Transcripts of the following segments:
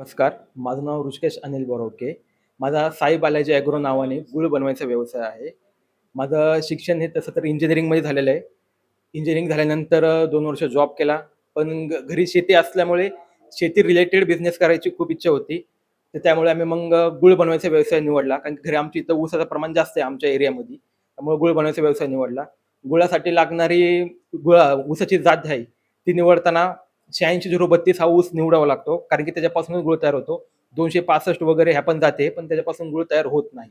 नमस्कार माझं नाव ऋषिकेश अनिल बोरवके माझा साई बालाजी ॲग्रो नावाने गुळ बनवायचा व्यवसाय आहे. माझं शिक्षण हे तसं तर इंजिनिअरिंगमध्ये झालेलं आहे. इंजिनिअरिंग झाल्यानंतर दोन वर्ष जॉब केला. पण घरी शेती असल्यामुळे शेती रिलेटेड बिझनेस करायची खूप इच्छा होती. तर त्यामुळे आम्ही मग गुळ बनवायचा व्यवसाय निवडला. कारण की घरी आमच्या इथं ऊसाचं प्रमाण जास्त आहे आमच्या एरियामध्ये. त्यामुळे गुळ बनवायचा व्यवसाय निवडला. गुळासाठी लागणारी गुळा ऊसाची जात आहे ती निवडताना शहाऐंशी झिरो बत्तीस हा ऊस निवडावा लागतो. कारण की त्याच्यापासूनच गुळ तयार होतो. दोनशे पासष्ट वगैरे ह्या पण जाते पण त्याच्यापासून गुळ तयार होत नाही.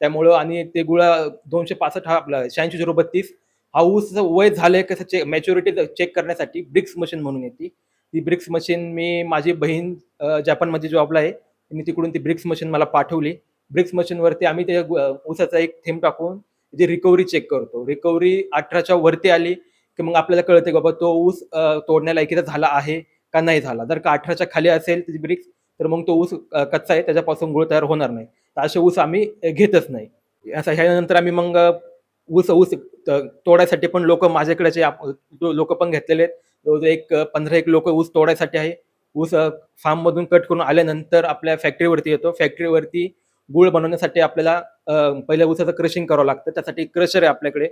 त्यामुळं आणि ते गुळा दोनशे पासष्ट हा आपला शहाऐंशी झिरो बत्तीस हा ऊस वय झालंय कसं चेक मॅच्युरिटी चेक करण्यासाठी ब्रिक्स मशीन म्हणून येते. ती ब्रिक्स मशीन मी माझी बहीण जपानमध्ये जॉबला आहे. मी तिकडून ती ब्रिक्स मशीन मला पाठवली. ब्रिक्स मशीनवरती आम्ही त्या ऊसाचा एक थेंब टाकून जे रिकव्हरी चेक करतो. रिकव्हरी अठराच्या वरती आली. की मग आपल्याला कळते की बाबा तो ऊस तोडण्यालायकीचा झाला आहे का नाही झाला. जर का अठराच्या खाली असेल त्याची ब्रिक्स तर मग तो ऊस कच्चा आहे त्याच्यापासून गुळ तयार होणार नाही. तर असे ऊस आम्ही घेतच नाही. असं ह्यानंतर आम्ही मग ऊस ऊस त- तोडायसाठी पण लोक माझ्याकडेचे लोक पण घेतलेले आहेत एक पंधरा एक लोक ऊस तोडायसाठी आहे. ऊस फार्ममधून कट करून आल्यानंतर आपल्या फॅक्टरीवरती येतो. फॅक्टरीवरती गुळ बनवण्यासाठी आपल्याला पहिल्या ऊसाचं क्रशिंग करावं लागतं. त्यासाठी क्रशर आहे आपल्याकडे.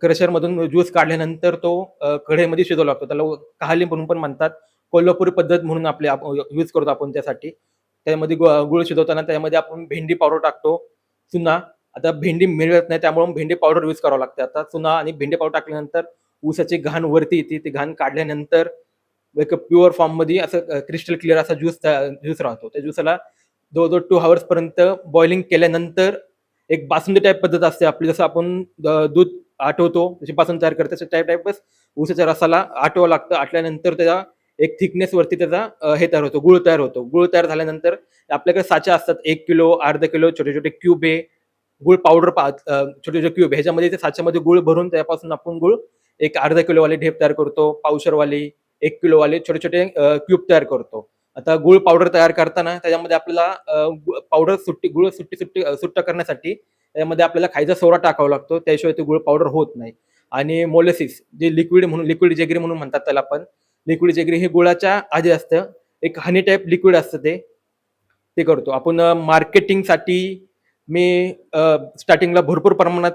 क्रशरमधून ज्यूस काढल्यानंतर तो कढईमध्ये शिजवला लागतो. त्याला कहाली म्हणून पण म्हणतात. कोल्हापुरी पद्धत म्हणून आपले यूज करतो आपण त्यासाठी. त्यामध्ये गु- गुळ शिजवताना त्यामध्ये आपण भेंडी पावडर टाकतो. चुना. आता भेंडी मिळत नाही त्यामुळे भेंडी पावडर यूज करावं लागते. आता चुना आणि भेंडी पावडर टाकल्यानंतर ऊसाची घाण वरती येते. ती घाण काढल्यानंतर एक प्युअर फॉर्ममध्ये असं क्रिस्टल क्लिअर असा ज्यूस ज्यूस राहतो. त्या ज्यूसला जवळजवळ टू आवर्स पर्यंत बॉइलिंग केल्यानंतर एक बासुंदी टाईप पद्धत असते आपली. जसं आपण दूध आटवतो जशी पासून तयार करतो तसं टाईप टाईपच ऊसाच्या रसाला आटवावं लागतं. आटल्यानंतर त्याचा एक थिकनेस वरती त्याचा हे तयार होतो गुळ तयार होतो. गुळ तयार झाल्यानंतर आपल्याकडे साचे असतात एक किलो अर्धा किलो छोटे छोटे क्यूब आहे गुळ पावडर पा छोटे छोटे क्यूब ह्याच्यामध्ये ते साच्यामध्ये गुळ भरून त्यापासून आपण गुळ एक अर्धा किलोवाले ढेप तयार करतो पावशरवाली एक किलोवाले छोटे छोटे क्यूब तयार करतो. आता गुळ पावडर तयार करताना त्याच्यामध्ये आपल्याला पावडर सुट्टी गुळ सुट्टी सुट्टी सुट्ट करण्यासाठी त्यामध्ये आपल्याला खायचा सोडा टाकावा लागतो. त्याशिवाय ते गुळ पावडर होत नाही. आणि मोलेसिस जे लिक्विड म्हणून लिक्विड जेगरी म्हणून म्हणतात त्याला आपण लिक्विड जेगरी हे गुळाच्या आधी असतं. एक हनी टाईप लिक्विड असतं ते. ते करतो. आपण मार्केटिंगसाठी मी स्टार्टिंगला भरपूर प्रमाणात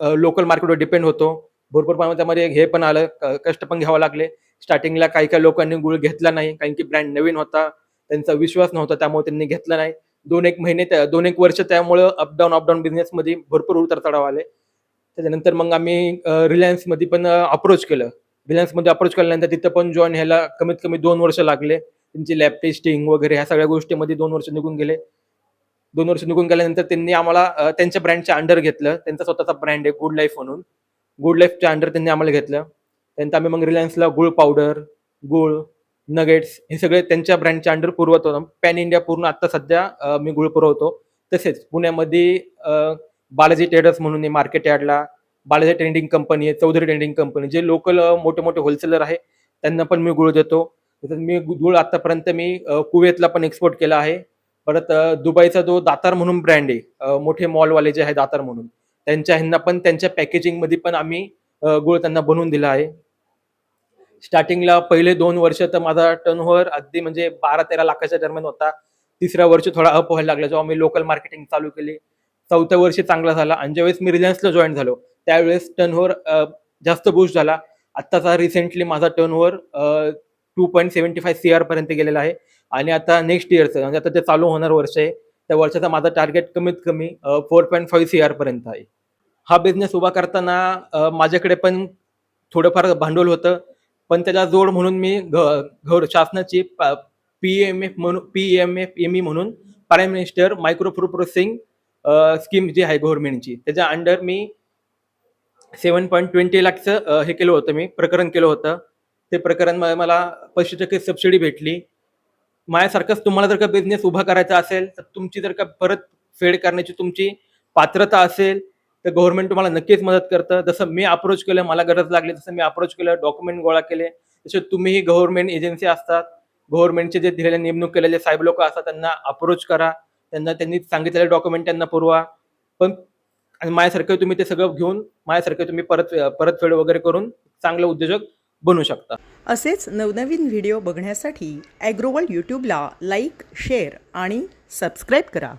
लोकल मार्केटवर डिपेंड होतो. भरपूर प्रमाणात त्यामध्ये हे पण आलं. क- कष्ट पण घ्यावं लागले. स्टार्टिंगला काही काही लोकांनी गुळ घेतला नाही. कारण की ब्रँड नवीन होता. त्यांचा विश्वास नव्हता. त्यामुळे त्यांनी घेतला नाही. दोन एक महिने त्या- दोन एक वर्ष त्यामुळं अपडाऊन अपडाऊन बिझनेसमध्ये भरपूर उतर चढाव आले. त्याच्यानंतर मग आम्ही रिलायन्समध्ये पण अप्रोच केलं. रिलायन्समध्ये अप्रोच केल्यानंतर तिथं पण जॉईन ह्याला कमीत कमी दोन वर्ष लागले. त्यांची लॅब टेस्टिंग वगैरे ह्या सगळ्या गोष्टीमध्ये दोन वर्ष निघून गेले. दोन वर्ष निघून गेल्यानंतर त्यांनी आम्हाला त्यांच्या ब्रँडच्या अंडर घेतलं. त्यांचा स्वतःचा ब्रँड आहे गुड लाईफ म्हणून. गुड लाईफच्या अंडर त्यांनी आम्हाला घेतलं. त्यानंतर आम्ही मग रिलायन्सला गुळ पावडर गुळ नगेट्स हे सगळे त्यांच्या ब्रँडच्या अंडर पुरवत होतो. पॅन इंडिया पूर्ण आता सध्या मी गुळ पुरवतो. तसेच पुण्यामध्ये बालाजी ट्रेडर्स म्हणून आहे मार्केट यार्डला बालाजी ट्रेंडिंग कंपनी आहे चौधरी ट्रेंडिंग कंपनी जे लोकल मोठे मोठे होलसेलर आहे त्यांना पण मी गुळ देतो. तसंच मी गुळ आतापर्यंत मी कुवेतला पण एक्सपोर्ट केला आहे. परत दुबईचा जो दातार म्हणून ब्रँड आहे मोठे मॉलवाले जे आहे दातार म्हणून त्यांच्या ह्यांना पण त्यांच्या पॅकेजिंगमध्ये पण आम्ही गुळ त्यांना बनवून दिला आहे. स्टार्टिंगला पहिले दोन वर्ष तर माझा टर्नओव्हर अगदी म्हणजे बारा तेरा लाखाच्या दरम्यान होता. तिसऱ्या वर्षी थोडा अप व्हायला लागला. जेव्हा मी लोकल मार्केटिंग चालू केली चौथ्या वर्षी चांगला झाला. आणि ज्यावेळेस मी रिलायन्सला जॉईन झालो त्यावेळेस टर्नओव्हर जास्त बुस्ट झाला. आत्ताचा रिसेंटली माझा turnover two point seventy five C R पर्यंत गेलेला आहे. आणि आता नेक्स्ट इयरचं म्हणजे आता ते चालू होणार वर्ष आहे. त्या वर्षाचा माझा टार्गेट कमीत कमी four point five C R पर्यंत आहे. हा बिझनेस उभा करताना माझ्याकडे पण थोडंफार भांडवल होतं. पण त्याला जोड म्हणून मी घ- घर शासनाची पी एम एफ म्हणून P M F M E म्हणून prime minister micro food processing scheme जी आहे गव्हर्नमेंटची त्याच्या अंडर मी सेवन पॉईंट ट्वेंटी लॅक्सचं हे केलं होतं मी प्रकरण केलं होतं. ते प्रकरण मला पैसे टक्के सबसिडी भेटली. माझ्यासारखंच तुम्हाला जर का बिझनेस उभा करायचा असेल तर तुमची जर का परत फेड करण्याची तुमची पात्रता असेल तर गव्हर्नमेंट तुम्हाला नक्कीच मदत करतं. जसं मी अप्रोच केलं मला गरज लागली तसं मी अप्रोच केलं डॉक्युमेंट गोळा केले. तसे तुम्हीही गव्हर्नमेंट एजन्सी असतात. गव्हर्नमेंटचे जे दिलेले नेमणूक केलेले साहेब लोक असतात त्यांना अप्रोच करा. त्यांना त्यांनी सांगितलेले डॉक्युमेंट त्यांना पुरवा. पण आणि माझ्यासारखं तुम्ही ते सगळं घेऊन माझ्यासारखे तुम्ही परत परतफेड वगैरे करून चांगलं उद्योजक बनू शकता. असेच नवनवीन व्हिडिओ बघण्यासाठी ॲग्रोवर्ल्ड यूट्यूबला लाईक शेअर आणि सबस्क्राईब करा.